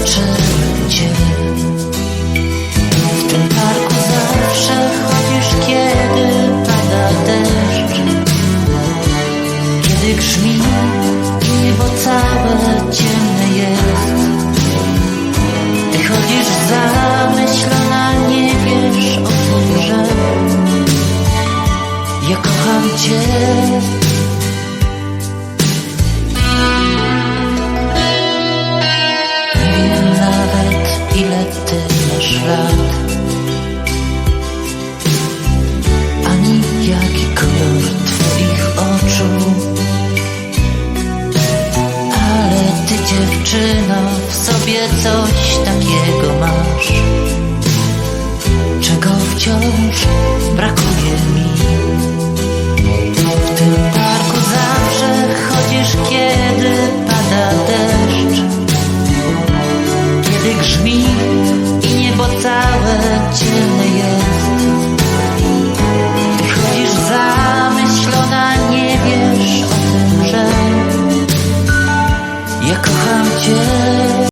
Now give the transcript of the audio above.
zobaczymy cię W tym parku zawsze chodzisz, kiedy pada deszcz. Kiedy grzmi i niebo całe ciemne jest. Ty chodzisz zamyślona, nie wiesz o tym, że Ja kocham cię. Kolor twoich oczu. Ale ty dziewczyno w sobie coś takiego masz